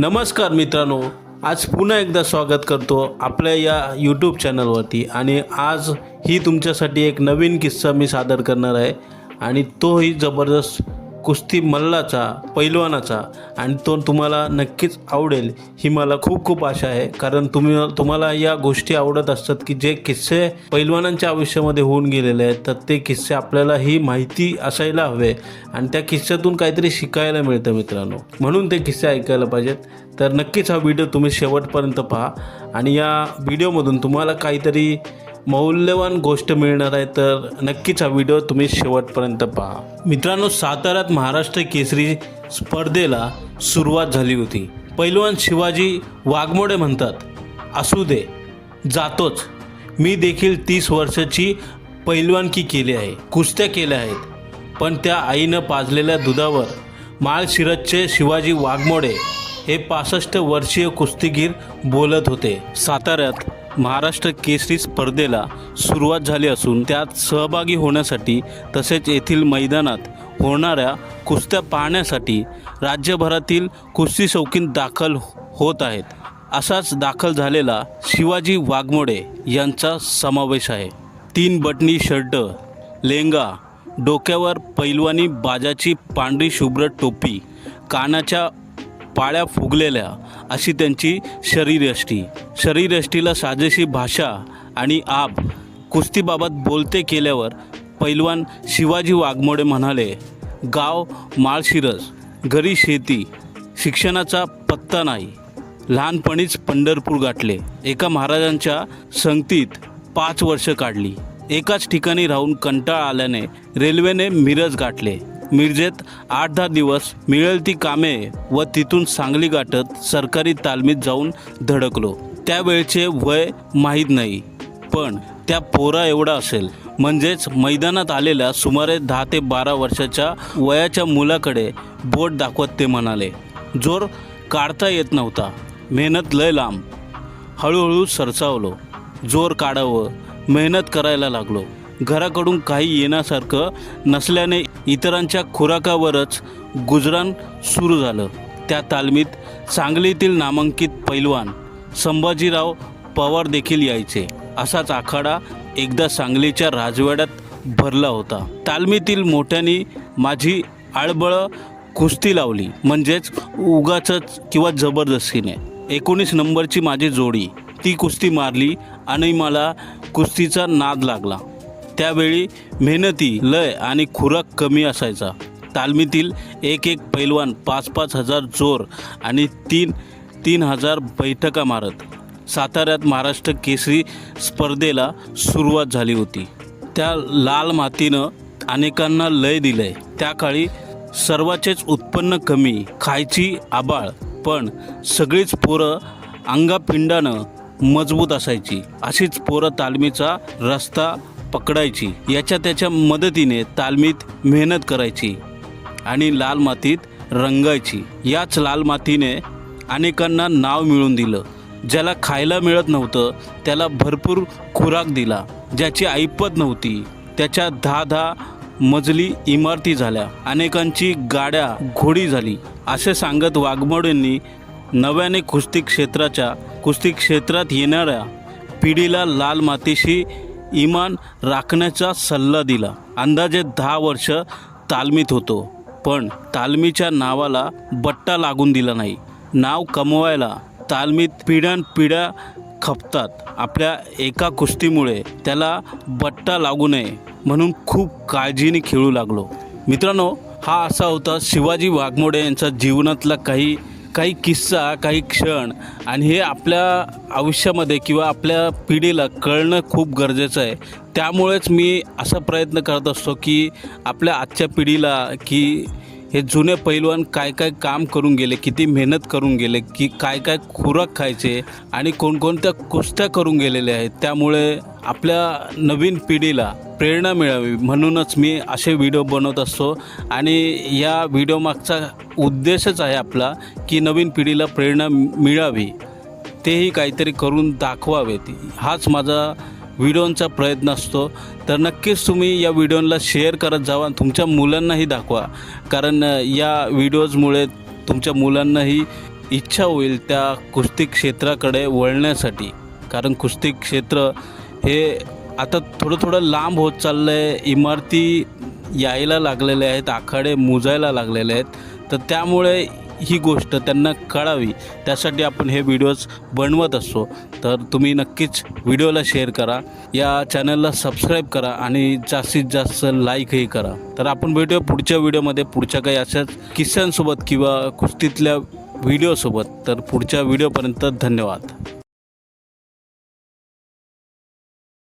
नमस्कार मित्रांनो आज पुन्हा एकदा स्वागत करतो आपल्या या यूट्यूब चॅनलवरती आणि आज ही तुमच्यासाठी एक नवीन किस्सा मी सादर करणार आहे. आणि तोही जबरदस्त कुस्ती मल्लाचा पैलवानाचा आणि तो तुम्हाला नक्कीच आवडेल ही मला खूप खूप आशा आहे. कारण तुम्ही तुम्हाला या गोष्टी आवडत असतात की जे किस्से पैलवानांच्या आयुष्यामध्ये होऊन गेलेले आहेत तर ते किस्से आपल्याला ही माहिती असायला हवे आणि त्या किस्स्यातून काहीतरी शिकायला मिळतं मित्रांनो. म्हणून ते किस्से ऐकायला पाहिजेत. तर नक्कीच हा व्हिडिओ तुम्ही शेवटपर्यंत पहा आणि या व्हिडिओमधून तुम्हाला काहीतरी मौल्यवान गोष्ट मिळणार आहे तर नक्कीच हा व्हिडिओ तुम्ही शेवटपर्यंत पहा. मित्रांनो साताऱ्यात महाराष्ट्र केसरी स्पर्धेला सुरुवात झाली होती. पैलवान शिवाजी वाघमोडे म्हणतात असू दे जातोच. मी देखील तीस वर्षाची पैलवानकी केली आहे कुस्त्या केल्या आहेत. पण त्या आईनं पाजलेल्या दुधावर माळशिरसचे शिवाजी वाघमोडे हे पासष्ट वर्षीय कुस्तीगीर बोलत होते. साताऱ्यात महाराष्ट्र केसरी स्पर्धेला सुरुवात झाली असून त्यात सहभागी होण्यासाठी तसेच येथील मैदानात होणाऱ्या कुस्त्या पाहण्यासाठी राज्यभरातील कुस्ती शौकीन दाखल होत आहेत. असाच दाखल झालेला शिवाजी वाघमोडे यांचा समावेश आहे. तीन बटणी शर्ट लेंगा डोक्यावर पैलवानी बाजाची पांढरी शुभ्र टोपी कानाच्या पाळ्या फुगलेल्या अशी त्यांची शरीरयष्टी. शरीरयष्टीला साजेशी भाषा आणि आप कुस्तीबाबत बोलते केल्यावर पैलवान शिवाजी वाघमोडे म्हणाले गाव माळशिरस घरी शेती शिक्षणाचा पत्ता नाही. लहानपणीच पंढरपूर गाठले. एका महाराजांच्या संगतीत पाच वर्ष काढली. एकाच ठिकाणी राहून कंटाळा आल्याने रेल्वेने मिरज गाठले. मिरजेत आठ दहा दिवस मिळेल ती कामे व तिथून सांगली गाठत सरकारी तालमीत जाऊन धडकलो. त्यावेळचे वय माहीत नाही पण त्या पोरा एवढा असेल. म्हणजेच मैदानात आलेल्या सुमारे दहा ते बारा वर्षाच्या वयाच्या मुलाकडे बोट दाखवत ते म्हणाले जोर काढता येत नव्हता. मेहनत लय लांब. हळूहळू सरसावलो. जोर काढावं मेहनत करायला लागलो. घराकडून काही येण्यासारखं नसल्याने इतरांच्या खुराकावरच गुजराण सुरू झालं. त्या तालमीत सांगलीतील नामांकित पैलवान संभाजीराव पवार देखील यायचे. असाच आखाडा एकदा सांगलीच्या राजवाड्यात भरला होता. तालमीतील मोठ्यांनी माझी आळबळ कुस्ती लावली. म्हणजेच उगाच किंवा जबरदस्तीने. एकोणीस नंबरची माझी जोडी. ती कुस्ती मारली आणि मला कुस्तीचा नाद लागला. त्यावेळी मेहनती लय आणि खुराक कमी असायचा. तालमीतील एक एक पैलवान पाच पाच हजार जोर आणि तीन तीन हजार बैठका मारत. साताऱ्यात महाराष्ट्र केसरी स्पर्धेला सुरुवात झाली होती. त्या लाल मातीनं अनेकांना लय दिलंय. त्या काळी सर्वाचेच उत्पन्न कमी खायची आबाळ पण सगळीच पोरं अंगापिंडानं मजबूत असायची. अशीच पोरं तालमीचा रस्ता पकडायची याच्या त्याच्या मदतीने तालमीत मेहनत करायची आणि लाल मातीत रंगायची. याच लाल मातीने अनेकांना नाव मिळवून दिलं. ज्याला खायला मिळत नव्हतं त्याला भरपूर खुराक दिला. ज्याची ऐपत नव्हती त्याच्या दहा दहा मजली इमारती झाल्या. अनेकांची गाड्या घोडी झाली. असे सांगत वाघमोडेंनी नव्याने कुस्ती क्षेत्राच्या कुस्ती क्षेत्रात येणाऱ्या पिढीला लाल मातीशी इमान राखण्याचा सल्ला दिला. अंदाजे दहा वर्ष तालमीत होतो. पण तालमीच्या नावाला बट्टा लागून दिला नाही. नाव कमवायला तालमीत पिढ्यानपिढ्या खपतात. आपल्या एका कुस्तीमुळे त्याला बट्टा लागू नये म्हणून खूप काळजीने खेळू लागलो. मित्रांनो हा असा होता शिवाजी वाघमोडे यांचा जीवनातला काही काही किस्सा काही क्षण आणि हे आपल्या आयुष्यामध्ये किंवा आपल्या पिढीला कळणं खूप गरजेचं आहे. त्यामुळेच मी असा प्रयत्न करत असतो की आपल्या आजच्या पिढीला की हे जुने पैलवान काय काय काम करून गेले किती मेहनत करून गेले की काय काय खुराक खायचे आणि कोणकोणत्या कुस्त्या करून गेलेल्या आहेत त्यामुळे आपल्या नवीन पिढीला प्रेरणा मिळावी. म्हणूनच मी असे व्हिडिओ बनवत असतो आणि या व्हिडिओमागचा उद्देशच आहे आपला की नवीन पिढीला प्रेरणा मिळावी. तेही काहीतरी करून दाखवावेत. हाच माझा व्हिडिओंचा प्रयत्न असतो. तर नक्कीच तुम्ही या व्हिडिओला शेअर करत जावा आणि तुमच्या मुलांनाही दाखवा. कारण या व्हिडिओजमुळे तुमच्या मुलांनाही इच्छा होईल त्या कुस्ती क्षेत्राकडे वळण्यासाठी. कारण कुस्ती क्षेत्र हे आता थोडं थोडं लांब होत चाललं आहे इमारती यायला लागलेल्या आहेत आखाडे मुजायला लागलेले आहेत. तर त्यामुळे ही गोष्ट त्यांना कळावी त्यासाठी आपण हे व्हिडिओज बनवत असतो. तर तुम्ही नक्कीच व्हिडिओला शेअर करा या चॅनलला सबस्क्राईब करा आणि जास्तीत जास्त लाईकही करा. तर आपण भेटूया पुढच्या व्हिडिओमध्ये पुढच्या काही अशाच किस्स्यांसोबत किंवा कुस्तीतल्या व्हिडिओसोबत तर पुढच्या व्हिडिओपर्यंत धन्यवाद.